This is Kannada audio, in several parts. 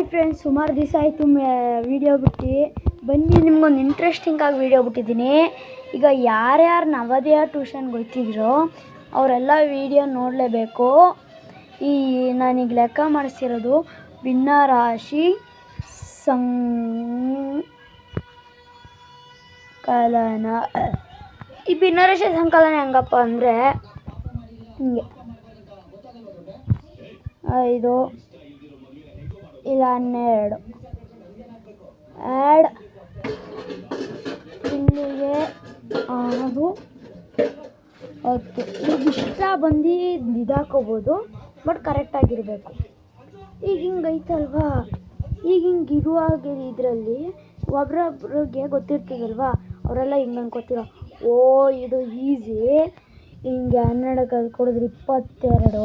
ಹಾಯ್ ಫ್ರೆಂಡ್ಸ್ ಸುಮಾರು ದಿವಸ ಆಯಿತು ವೀಡಿಯೋ ಬಿಟ್ಟು. ಬನ್ನಿ, ನಿಮ್ಗೊಂದು ಇಂಟ್ರೆಸ್ಟಿಂಗ್ ಆಗಿ ವೀಡಿಯೋ ಬಿಟ್ಟಿದ್ದೀನಿ. ಈಗ ಯಾರ್ಯಾರು ನವೋದಯ ಟ್ಯೂಷನ್ಗೆ ಹೋಗ್ತಿದ್ರೋ ಅವರೆಲ್ಲ ವೀಡಿಯೋ ನೋಡಲೇಬೇಕು. ಈ, ನಾನೀಗ ಲೆಕ್ಕ ಮಾಡಿಸಿರೋದು ಭಿನ್ನರಾಶಿ ಸಂಕಲನ ಈ ಭಿನ್ನರಾಶಿ ಸಂಕಲನ ಹೆಂಗಪ್ಪ ಅಂದರೆ, ಹಿಂಗೆ. ಐದು ಇಲ್ಲ, ಹನ್ನೆರಡು. ಆ್ಯಡ್ ಇಲ್ಲಿಗೆ ಅದು ಓಕೆ ಇಷ್ಟ ಬಂದು ಇದಾಕೋಬೋದು, ಬಟ್ ಕರೆಕ್ಟಾಗಿರಬೇಕು ಈಗ ಹಿಂಗೈತಲ್ವಾ ಈಗ ಹಿಂಗೆ ಇರುವಾಗ ಇದರಲ್ಲಿ ಒಬ್ರೊಬ್ರಿಗೆ ಗೊತ್ತಿರ್ತದಲ್ವಾ? ಅವರೆಲ್ಲ ಹಿಂಗೆ ಅನ್ಕೋತೀರ, ಓ, ಇದು ಈಸಿ. ಹಿಂಗೆ ಹನ್ನೆರಡು ಅದು ಕೊಡಿದ್ರೆ ಇಪ್ಪತ್ತೆರಡು.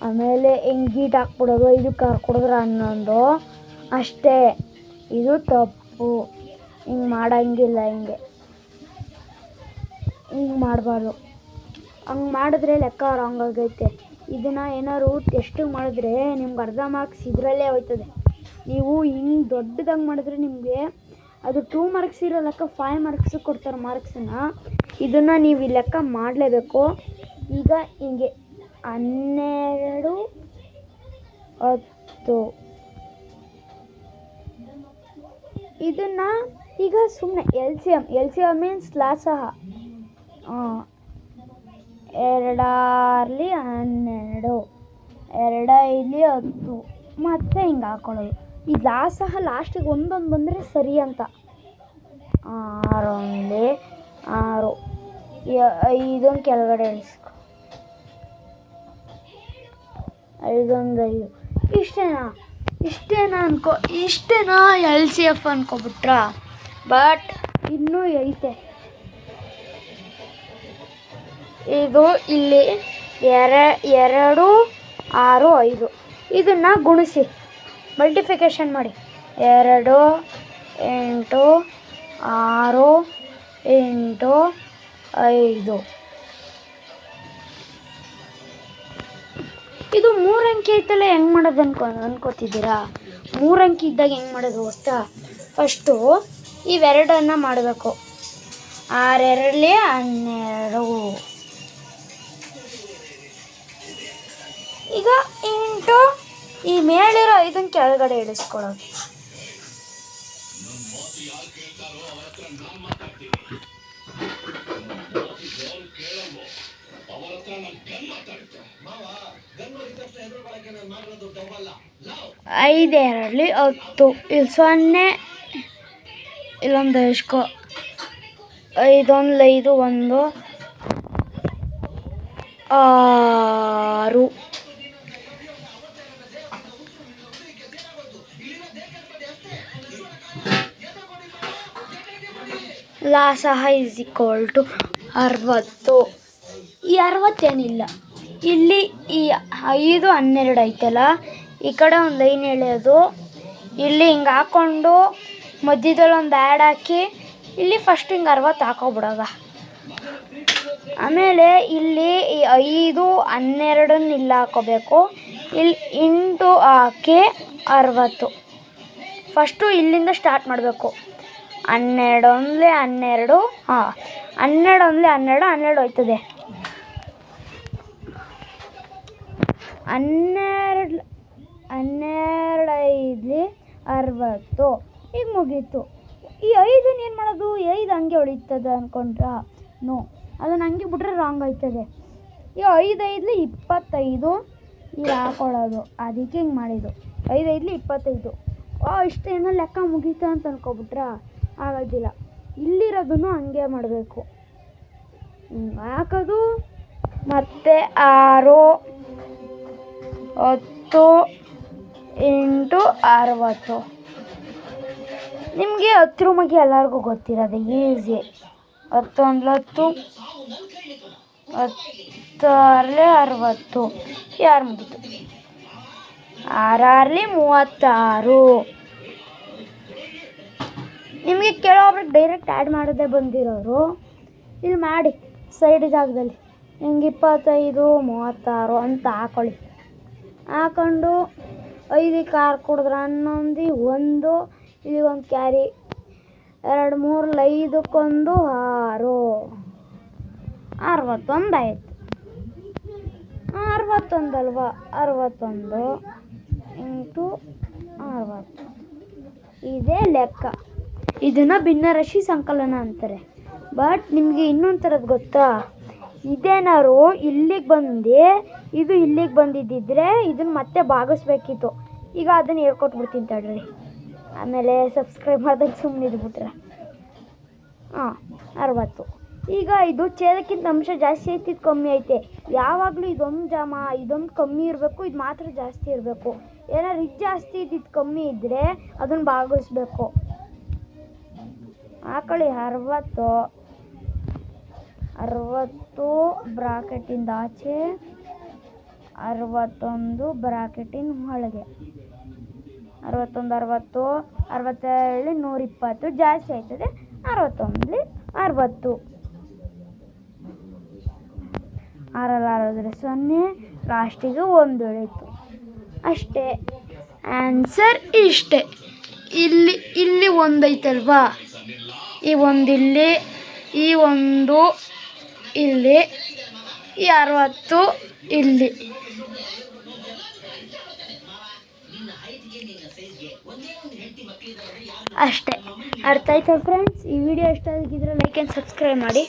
ಆಮೇಲೆ ಹಿಂಗೆ ಗೀಟ್ ಹಾಕ್ಬಿಡೋದು? ಇದಕ್ಕೆ ಹಾಕ್ಬಿಡಿದ್ರೆ ಅನ್ನೋದು ಅಷ್ಟೇ. ಇದು ತಪ್ಪು. ಹಿಂಗೆ ಮಾಡಂಗಿಲ್ಲ ಹಿಂಗೆ. ಹಿಂಗೆ ಮಾಡಬಾರ್ದು. ಹಂಗೆ ಮಾಡಿದ್ರೆ ಲೆಕ್ಕ ರಾಂಗ್ ಆಗೈತೆ. ಇದನ್ನು ಏನಾದ್ರು ಟೆಸ್ಟಿಗೆ ಮಾಡಿದ್ರೆ ನಿಮ್ಗೆ ಅರ್ಧ ಮಾರ್ಕ್ಸ್ ಇದರಲ್ಲೇ ಹೋಯ್ತದೆ. ನೀವು ಹಿಂಗೆ ದೊಡ್ಡದಾಗಿ ಮಾಡಿದ್ರೆ ನಿಮಗೆ ಅದು ಟೂ ಮಾರ್ಕ್ಸ್ ಇರೋ ಲೆಕ್ಕ ಫೈವ್ ಮಾರ್ಕ್ಸ್ ಕೊಡ್ತಾರೆ ಮಾರ್ಕ್ಸನ್ನು ಇದನ್ನು ನೀವು ಈ ಲೆಕ್ಕ ಮಾಡಲೇಬೇಕು. ಈಗ ಹಿಂಗೆ ಹನ್ನೆರಡು ಹತ್ತು. ಇದನ್ನು ಈಗ ಸುಮ್ಮನೆ L C M L C M means ಲಾಸಹ ಎರಡಾರ್ಲಿ ಹನ್ನೆರಡು ಎರಡೈಲಿ ಹತ್ತು. ಮತ್ತೆ ಹಿಂಗೆ ಹಾಕೊಳ್ಳೋದು. ಈ ಲಾಸಹ ಲಾಸ್ಟಿಗೆ ಒಂದೊಂದು ಬಂದರೆ ಸರಿ ಅಂತ. ಆರೊಂದು ಆರು. ಐದೊಂದು ಕೆಳಗಡೆ ಇಳಿಸ್ಕೊ. ಐದೊಂದು ಐದು. ಇಷ್ಟೇನಾ? ಇಷ್ಟೇನಾ ಅನ್ಕೋ ಇಷ್ಟೇನಾ ಎಲ್ ಸಿ ಎಫ್ ಅನ್ಕೊಬಿಟ್ರ? ಬಟ್ ಇನ್ನೂ ಐತೆ. ಇದು ಇಲ್ಲಿ ಎರ ಎರಡು, ಆರು, ಐದು. ಇದನ್ನು ಗುಣಿಸಿ. ಮಲ್ಟಿಫಿಕೇಷನ್ ಮಾಡಿ. ಎರಡು, ಎಂಟು, ಆರು, ಎಂಟು, ಐದು. ಇದು ಮೂರು ಅಂಕಿ ಐತಲ್ಲ, ಹೆಂಗೆ ಮಾಡೋದು ಅನ್ಕೊ, ಅನ್ಕೋತಿದ್ದೀರಾ? ಮೂರು ಅಂಕಿ ಇದ್ದಾಗ ಹೆಂಗೆ ಮಾಡೋದು ಗೊತ್ತಾ? ಫಸ್ಟು ಇವೆರಡನ್ನು ಮಾಡಬೇಕು. ಆರೆರಡಲಿ ಹನ್ನೆರಡು. ಈಗ ಎಂಟು, ಈ ಮೇಲಿರೋ ಐದನ್ನು ಕೆಳಗಡೆ ಇಳಿಸ್ಕೊಳ್ಳೋದು. ಐದೆರಡಲಿ ಹತ್ತು. ಇಲ್ಲಿ ಸೊನ್ನೆ, ಇಲ್ಲೊಂದು ಎಷ್ಕೋ. ಐದೊಂದು ಐದು, ಒಂದು, ಆರು. ಲಾಸಹ ಇಸ್ ಈಕ್ವಲ್ ಟು ಅರವತ್ತು. ಈ ಅರವತ್ತೇನಿಲ್ಲ. ಇಲ್ಲಿ ಈ ಐದು ಹನ್ನೆರಡು ಐತಲ್ಲ, ಈ ಕಡೆ ಒಂದು ಲೈನ್ ಎಳೆಯೋದು. ಇಲ್ಲಿ ಹಿಂಗೆ ಹಾಕ್ಕೊಂಡು ಮಧ್ಯದಲ್ಲಿ ಒಂದು ಆ್ಯಡ್ ಹಾಕಿ, ಇಲ್ಲಿ ಫಸ್ಟ್ ಹಿಂಗೆ ಅರವತ್ತು ಹಾಕೋಬಿಡೋದ. ಆಮೇಲೆ ಇಲ್ಲಿ ಈ ಐದು ಹನ್ನೆರಡನ್ನ ಇಲ್ಲಿ ಹಾಕೋಬೇಕು. ಇಲ್ಲಿ ಎಂಟು ಹಾಕಿ ಅರವತ್ತು. ಫಸ್ಟು ಇಲ್ಲಿಂದ ಸ್ಟಾರ್ಟ್ ಮಾಡಬೇಕು. ಹನ್ನೆರಡು ಒಂದಲೇ ಹನ್ನೆರಡು, ಹಾಂ. ಹನ್ನೆರಡು ಒಂದಲೇ ಹನ್ನೆರಡು ಹನ್ನೆರಡು ಹೋಯ್ತದೆ. ಹನ್ನೆರಡು ಹನ್ನೆರಡು ಅರವತ್ತು. ಈಗ ಮುಗೀತು. ಈ ಐದನ್ನ ಏನು ಮಾಡೋದು? ಐದು ಹಂಗೆ ಹೊಳಿತದೆ ಅಂದ್ಕೊಂಡ್ರಾ ನೋ ಅದನ್ನು ಹಂಗೆ ಬಿಟ್ರೆ ರಾಂಗ್ ಆಯ್ತದೆ. ಈ ಐದು ಇಪ್ಪತ್ತೈದು ಈಗ ಹಾಕೊಳ್ಳೋದು. ಅದಕ್ಕೆ ಹಿಂಗೆ ಮಾಡಿದ್ದು. ಐದು ಐದಲಿ ಇಪ್ಪತ್ತೈದು. ಇಷ್ಟು ಏನೋ ಲೆಕ್ಕ ಮುಗೀತ ಅಂತ ಅನ್ಕೊಬಿಟ್ರಾ? ಆಗೋದಿಲ್ಲ ಇಲ್ಲಿರೋದನ್ನು ಹಂಗೆ ಮಾಡಬೇಕು. ಹಾಕೋದು. ಮತ್ತು ಆರು. ಹತ್ತು ಎಂಟು ಅರವತ್ತು. ನಿಮಗೆ ಹತ್ತು ಬಗ್ಗೆ ಎಲ್ಲರಿಗೂ ಗೊತ್ತಿರೋದು, ಈಸಿ. ಹತ್ತೊಂದು ಹತ್ತು ಹತ್ತಾರಲೆ ಅರವತ್ತು. ಯಾರು ಮುಗೀತು? ಆರಾರಲಿ ಮೂವತ್ತಾರು. ನಿಮಗೆ ಕೆಲವೊಬ್ರಿಗೆ ಡೈರೆಕ್ಟ್ ಆ್ಯಡ್ ಮಾಡೋದೇ ಬಂದಿರೋರು, ಇಲ್ಲಿ ಮಾಡಿ ಸೈಡ್ ಜಾಗದಲ್ಲಿ. ಹಿಂಗೆ ಇಪ್ಪತ್ತೈದು, ಮೂವತ್ತಾರು ಅಂತ ಹಾಕೊಳ್ಳಿ. ಹಾಕೊಂಡು ಐದು ಕಾರ್ ಕುಡಿದ್ರೆ, ಹನ್ನೊಂದು, ಒಂದು ಇಲ್ಲಿಗೆ ಒಂದು ಕ್ಯಾರಿ, ಎರಡು, ಮೂರು ಐದಕ್ಕೊಂದು ಆರು. ಅರವತ್ತೊಂದು ಆಯಿತು. ಅರವತ್ತೊಂದಲ್ವ ಅರವತ್ತೊಂದು ಎಂಟು ಅರವತ್ತು. ಇದೇ ಲೆಕ್ಕ. ಇದನ್ನು ಭಿನ್ನರಾಶಿ ಸಂಕಲನ ಅಂತಾರೆ. ಬಟ್ ನಿಮಗೆ ಇನ್ನೊಂದು ಥರದ್ದು ಗೊತ್ತಾ? ಇದೇನಾದ್ರು ಇಲ್ಲಿಗೆ ಬಂದು, ಇದು ಇಲ್ಲಿಗೆ ಬಂದಿದ್ದಿದ್ರೆ ಇದನ್ನು ಮತ್ತೆ ಭಾಗಿಸ್ಬೇಕಿತ್ತು. ಈಗ ಅದನ್ನು ಹೇಳ್ಕೊಟ್ಬಿಡ್ತೀನಿ ತಡ್ರಿ. ಆಮೇಲೆ ಸಬ್ಸ್ಕ್ರೈಬ್ ಮಾಡ್ದಾಗ ಸುಮ್ಮನೆ ಇದ್ಬಿಟ್ರೆ. ಹಾಂ, ಅರವತ್ತು. ಈಗ ಇದು ಛೇದಕ್ಕಿಂತ ಅಂಶ ಜಾಸ್ತಿ ಐತಿ, ಇದು ಕಮ್ಮಿ ಐತೆ. ಯಾವಾಗಲೂ ಇದೊಂದು ಜಾಮ, ಇದೊಂದು ಕಮ್ಮಿ ಇರಬೇಕು, ಇದು ಮಾತ್ರ ಜಾಸ್ತಿ ಇರಬೇಕು. ಏನಾದ್ರು ಇದು ಜಾಸ್ತಿ ಇದ್ದಿದ್ದು ಕಮ್ಮಿ ಇದ್ದರೆ ಅದನ್ನು ಭಾಗಿಸ್ಬೇಕು. ಆಕಳಿ ಅರವತ್ತು. ಅರವತ್ತು ಬ್ರಾಕೆಟಿಂದ ಆಚೆ, ಅರವತ್ತೊಂದು ಬ್ರಾಕೆಟಿನ ಒಳಗೆ. ಅರವತ್ತೊಂದು, ಅರವತ್ತು, ಅರವತ್ತೇಳು, ನೂರಿಪ್ಪತ್ತು, ಜಾಸ್ತಿ ಆಯ್ತದೆ ಅರವತ್ತೊಂದು ಅರವತ್ತು. ಆರಲ್ಲಿ ಆರಿದ್ರೆ ಸೊನ್ನೆ, ಲಾಸ್ಟಿಗೆ ಒಂದು ಉಳಿತು ಅಷ್ಟೇ. ಆನ್ಸರ್ ಇಷ್ಟೇ. ಇಲ್ಲಿ ಇಲ್ಲಿ ಒಂದೈತಲ್ವಾ? ಈ ಒಂದು ಇಲ್ಲಿ ಈ ಒಂದು ಇಲ್ಲಿ ಅರವತ್ತು ಇಲ್ಲಿ. ಅಷ್ಟೇ. ಅರ್ಥ ಆಯ್ತಾ ಫ್ರೆಂಡ್ಸ್ ಈ ವಿಡಿಯೋ ಇಷ್ಟ ಆಗಿದ್ರೆ ಲೈಕ್ ಆ್ಯಂಡ್ ಸಬ್ಸ್ಕ್ರೈಬ್ ಮಾಡಿ.